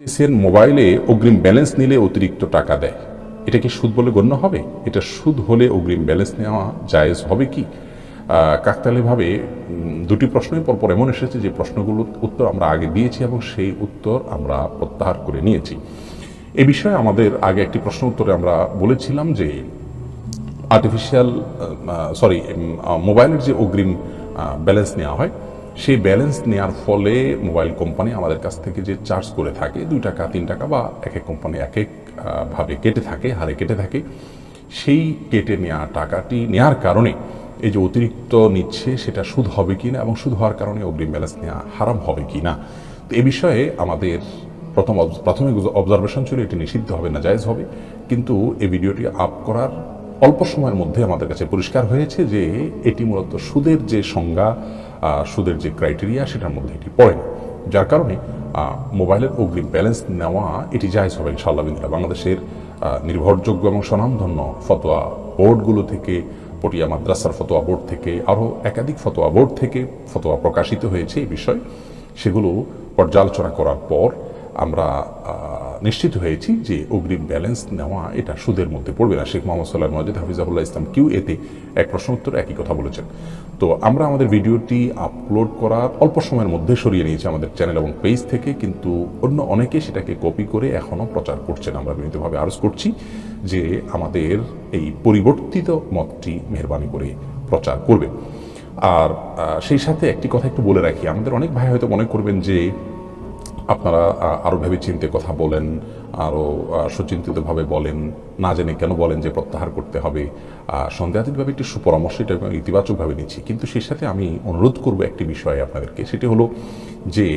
সেন মোবাইলে অগ্রিম ব্যালেন্স নিলে অতিরিক্ত টাকা দেয়। এটা কি সুদ বলে গণ্য হবে? এটা সুদ হলে অগ্রিম ব্যালেন্স নেওয়া জায়েজ হবে কি? কাকতালিভাবে দুটি প্রশ্নই পরপর এমন এসেছে যে প্রশ্নগুলোর উত্তর আমরা আগে দিয়েছি এবং সেই উত্তর আমরা প্রত্যাহার করে নিয়েছি। এ বিষয়ে আমাদের আগে একটি প্রশ্ন উত্তরে আমরা বলেছিলাম যে আর্টিফিশিয়াল সরি মোবাইলের যে অগ্রিম ব্যালেন্স নেওয়া হয় সেই ব্যালেন্স নেওয়ার ফলে মোবাইল কোম্পানি আমাদের কাছ থেকে যে চার্জ করে থাকে দুই টাকা তিন টাকা বা এক এক কোম্পানি এক এক আহ, ভাবে কেটে থাকে হারে কেটে থাকে সেই কেটে নেওয়া টাকাটি নেওয়ার কারণে এই যে অতিরিক্ত নিচ্ছে সেটা সুদ হবে কি না এবং সুদ হওয়ার কারণে অগ্রিম ব্যালেন্স নেওয়া হারাম হবে কি না তো এ বিষয়ে আমাদের প্রথম প্রাথমিক অবজারভেশন ছিল এটি নিষিদ্ধ হবে না জায়েজ হবে কিন্তু এই ভিডিওটি আপ করার অল্প সময়ের মধ্যে আমাদের কাছে পরিষ্কার হয়েছে যে এটি মূলত সুদের যে সংজ্ঞা সুদের যে ক্রাইটেরিয়া সেটার মধ্যে এটি পড়ে না যার কারণে মোবাইলের অগ্রিম ব্যালেন্স নেওয়া এটি জায়জ হবে ইনশাআল্লাহ বিদিল্লাহ বাংলাদেশের নির্ভরযোগ্য এবং স্বনামধন্য ফতোয়া বোর্ডগুলো থেকে, পটিয়া মাদ্রাসার ফতোয়া বোর্ড থেকে, আরও একাধিক ফতোয়া বোর্ড থেকে ফতোয়া প্রকাশিত হয়েছে এই বিষয়। সেগুলো পর্যালোচনা করার পর আমরা নিশ্চিত হয়েছি যে অগ্রিম ব্যালেন্স নেওয়া এটা সুদের মধ্যে পড়বে না। শেখ মোহাম্মদ সাল্লাহ মজিদ হাফিজাহুল্লাহ ইসলাম কিউ এতে এক প্রশ্ন উত্তর একই কথা বলেছেন। তো আমরা আমাদের ভিডিওটি আপলোড করার অল্প সময়ের মধ্যে সরিয়ে নিয়েছি আমাদের চ্যানেল এবং পেজ থেকে, কিন্তু অন্য অনেকে সেটাকে কপি করে এখনও প্রচার করছেন। আমরা বিনীতভাবে আরজ করছি যে আমাদের এই পরিবর্তিত মতটি মেহরবানি করে প্রচার করবে। আর সেই সাথে একটি কথা একটু বলে রাখি। আমাদের অনেক ভাই হয়তো মনে করবেন যে আপনারা আরও ভেবে চিন্তে কথা বলেন আরও সুচিন্তিতভাবে বলেন, না জেনে কেন বলেন যে প্রত্যাহার করতে হবে। সন্দেহাতীতভাবে একটি সুপরামর্শ এটা ইতিবাচকভাবে নিচ্ছি। কিন্তু সেই সাথে আমি অনুরোধ করব একটি বিষয়ে আপনাদেরকে। সেটি হলো যে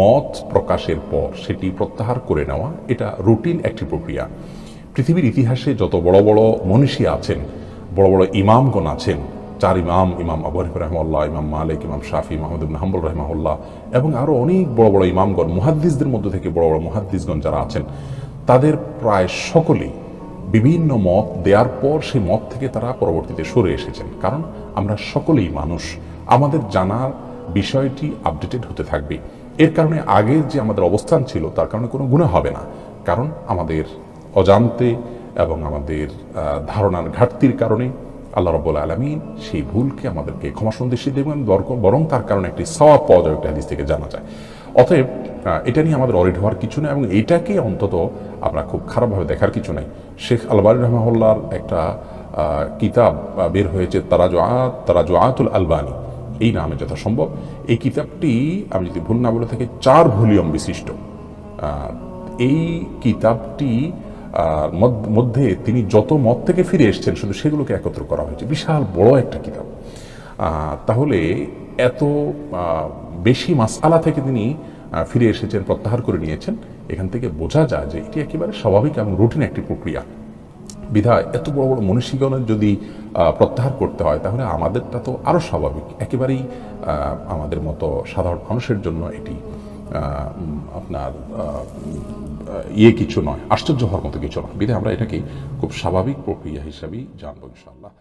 মত প্রকাশের পর সেটি প্রত্যাহার করে নেওয়া, এটা রুটিন একটি প্রক্রিয়া। পৃথিবীর ইতিহাসে যত বড় বড় মনীষী আছেন, বড় বড় ইমামগণ আছেন চার ইমাম ইমাম আবু রহমাল্লাহ ইমাম মালিক, ইমাম শাফি, মাহমুদ ইবনে হাম্বল রহমাহুল্লাহ এবং আরও অনেক বড় বড় ইমামগণ, মুহাদ্দিসদের মধ্যে থেকে বড় বড় মুহাদ্দিসগণ যারা আছেন, তাদের প্রায় সকলেই বিভিন্ন মত দেওয়ার পর সেই মত থেকে তারা পরবর্তীতে সরে এসেছেন। কারণ আমরা সকলেই মানুষ, আমাদের জানার বিষয়টি আপডেটেড হতে থাকবে। এর কারণে আগের যে আমাদের অবস্থান ছিল, তার কারণে কোনো গুণা হবে না। কারণ আমাদের অজান্তে এবং আমাদের ধারণার ঘাটতির কারণে আল্লাহ রব্বুল আলমিন সেই ভুলকে আমাদেরকে ক্ষমা সন্দেশী দেবেন, বরং- তার কারণে একটি সওয়াব পাওয়া যায় একটা হাদিস থেকে জানা যায়। অতএব এটা নিয়ে আমাদের অরিড হওয়ার কিছু নেই এবং এটাকে অন্তত আমরা খুব খারাপভাবে দেখার কিছু নাই। শেখ আলবারি রহমাহুল্লার একটা কিতাব বের হয়েছে তারাজুআত তারাজুআতুল আলবানি। এই নামে যথাসম্ভব। এই কিতাবটি আমি যদি ভুল না বলে থাকি, চার ভলিউম বিশিষ্ট। এই কিতাবটি মধ্য- তিনি যত মত থেকে ফিরে এসেছেন, শুধু সেগুলোকে একত্র করা হয়েছে। বিশাল বড় একটা কিতাব। তাহলে এত বেশি মাসআলা থেকে তিনি ফিরে এসেছেন, প্রত্যাহার করে নিয়েছেন, এখান থেকে বোঝা যায় যে এটি একেবারে স্বাভাবিক এবং রুটিন একটি প্রক্রিয়া। বিধায় এত বড় বড় মনীষীগণের যদি প্রত্যাহার করতে হয়, তাহলে আমাদেরটা তো আরও স্বাভাবিক। একেবারেই আমাদের মতো সাধারণ মানুষের জন্য এটি আপনার ইয়ে কিছু নয়, আশ্চর্য হওয়ার মতো কিছু নয়। বিধায় আমরা এটাকে খুব স্বাভাবিক প্রক্রিয়া হিসাবেই জানব ইনশাল্লাহ